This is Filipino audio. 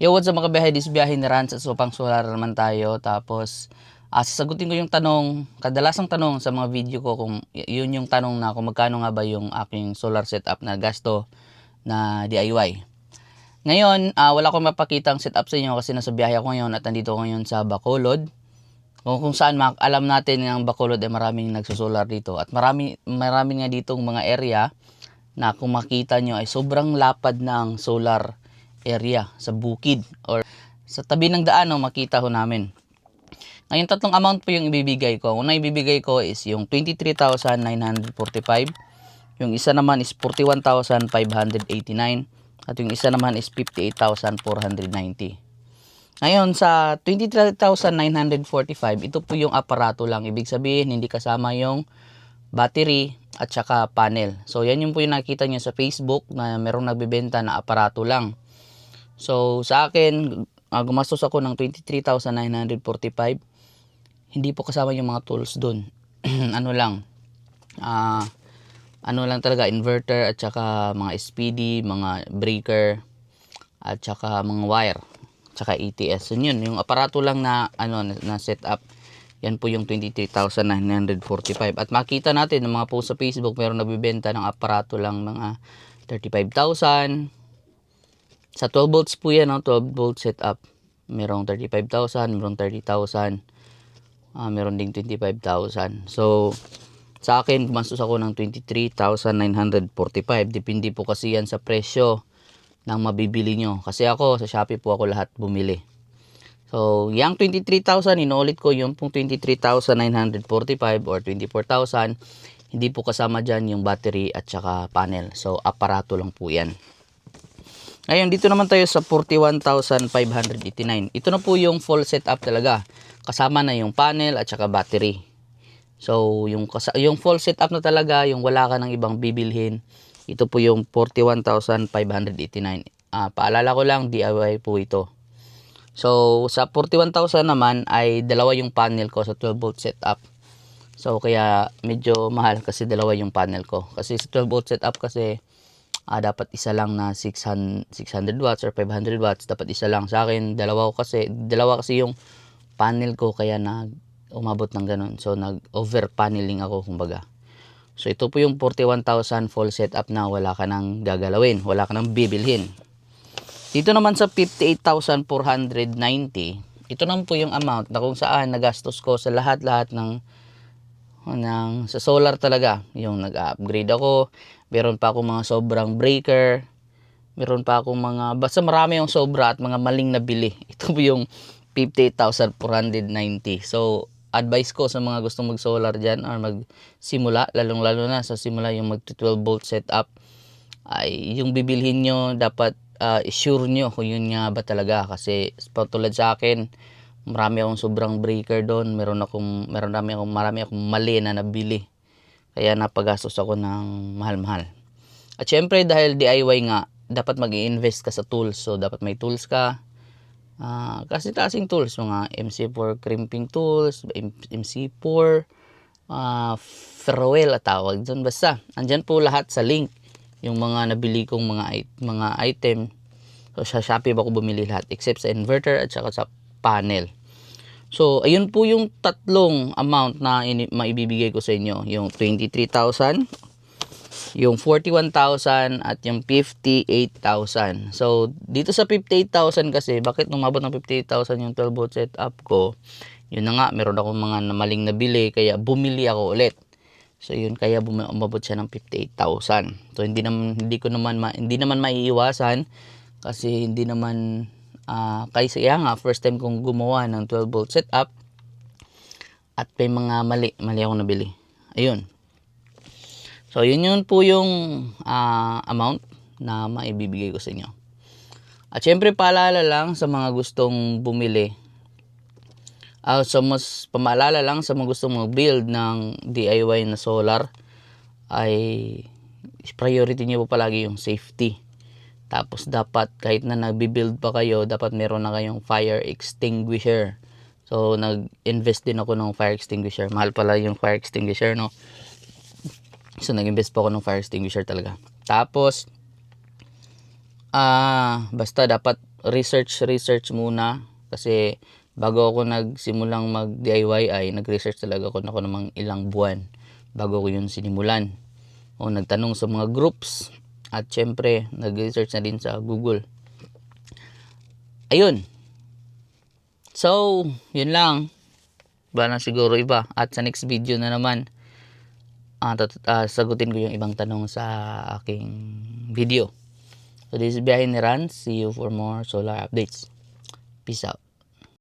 Yo, what's up mga biyahe? Biyahe ni Rans at Supang Solar naman tayo. Tapos, ah, sasagutin ko yung tanong, kadalasang tanong sa mga video ko kung yun yung tanong na kung magkano nga ba yung aking solar setup na gasto na DIY. Ngayon, ah, wala akong mapakitang setup sa inyo kasi nasa biyahe ako ngayon at nandito ako ngayon sa Bacolod. Kung, kung saan mak- alam natin ng Bacolod ay maraming nagsosolar dito at marami marami nga ditong mga area na kung makita nyo ay sobrang lapad ng solar area sa bukid or sa tabi ng daan no, makita ho namin. Ngayon tatlong amount po yung ibibigay ko. Una ibibigay ko is yung 23,945. Yung isa naman is 41,589 at yung isa naman is 58,490. Ngayon sa 23,945, ito po yung aparato lang. Ibig sabihin hindi kasama yung battery at saka panel. So yan yung po yung nakita nyo sa Facebook na merong nagbebenta na aparato lang. So sa akin, uh, gumastos ako ng 23,945. Hindi po kasama yung mga tools dun. ano lang, ah ano lang talaga, inverter at saka mga SPD, mga breaker at saka mga wire, saka ATS. So yun, yung aparato lang na ano na, na setup. Yan po yung 23,945. At makita natin ng mga post sa Facebook, meron nagbebenta ng aparato lang mga 35,000. Sa 12 volts po yan, no? 12 volt setup. Merong 35,000, merong 30,000. Ah, meron ding 25,000. So, sa akin, gumastos ako ng 23,945. Depende po kasi yan sa presyo ng mabibili nyo. Kasi ako, sa Shopee po ako lahat bumili. So, yung 23,000, inuulit ko yung pong 23,945 or 24,000. Hindi po kasama dyan yung battery at saka panel. So, aparato lang po yan. Ngayon, dito naman tayo sa 41,589. Ito na po yung full setup talaga. Kasama na yung panel at saka battery. So, yung, yung full setup na talaga, yung wala ka ng ibang bibilhin, ito po yung 41,589. Ah, paalala ko lang, DIY po ito. So, sa 41,000 naman ay dalawa yung panel ko sa 12 volt setup. So, kaya medyo mahal kasi dalawa yung panel ko. Kasi sa 12 volt setup kasi ah, dapat isa lang na 600, 600 watts or 500 watts. Dapat isa lang. Sa akin, dalawa ko kasi, dalawa kasi yung panel ko kaya nag umabot ng ganun. So, nag-over paneling ako, kumbaga. So, ito po yung 41,000 full setup na wala ka nang gagalawin. Wala ka nang bibilhin. Dito naman sa 58,490, ito naman po yung amount na kung saan nagastos ko sa lahat-lahat ng ng sa solar talaga. Yung nag-upgrade ako, meron pa akong mga sobrang breaker, meron pa akong mga, basta marami yung sobra at mga maling nabili. Ito po yung 58,490. So, advice ko sa mga gustong mag-solar dyan or magsimula, lalong-lalo na sa simula yung mag-12 volt setup, ay yung bibilhin nyo, dapat uh, sure nyo kung yun nga ba talaga. Kasi tulad sa akin, marami akong sobrang breaker doon. Meron akong, meron marami akong, marami akong mali na nabili. Kaya napagastos ako ng mahal-mahal. At syempre dahil DIY nga, dapat mag invest ka sa tools. So dapat may tools ka. Ah, kasi klaseng tools, mga MC4 crimping tools, M- MC4, uh, Ferrowell at tawag doon. Basta, andyan po lahat sa link yung mga nabili kong mga mga item. So sa Shopee ako bumili lahat except sa inverter at saka sa panel. So, ayun po yung tatlong amount na maibibigay ko sa inyo. Yung 23,000, yung 41,000 at yung 58,000. So, dito sa 58,000 kasi, bakit umabot ng 58,000 yung 12 volt setup ko? Yun na nga, meron akong mga namaling nabili, kaya bumili ako ulit. So, yun, kaya umabot siya ng 58,000. So, hindi naman, hindi ko naman, ma- hindi naman maiiwasan kasi hindi naman, ah kaysa kaya nga, first time kong gumawa ng 12 volt setup at may mga mali, mali ako nabili. Ayun. So, yun yun po yung ah, amount na maibibigay ko sa inyo. At syempre, paalala lang sa mga gustong bumili. Ah, so, mas pamaalala lang sa mga gustong mag-build ng DIY na solar ay priority niyo po palagi yung safety. Tapos dapat kahit na nagbi-build pa kayo, dapat meron na kayong fire extinguisher. So nag-invest din ako ng fire extinguisher. Mahal pala yung fire extinguisher, no? So nag-invest pa ako ng fire extinguisher talaga. Tapos ah basta dapat research research muna kasi bago ako nagsimulang mag DIY ay nag-research talaga ako ako namang ilang buwan bago ko yun sinimulan. O nagtanong sa mga groups at syempre nag-research na din sa Google. Ayun. So, yun lang. Wala na siguro iba. At sa next video na naman, tat- ah, sagutin ko yung ibang tanong sa aking video. So this is Biyahe ni Ran. See you for more solar updates. Peace out.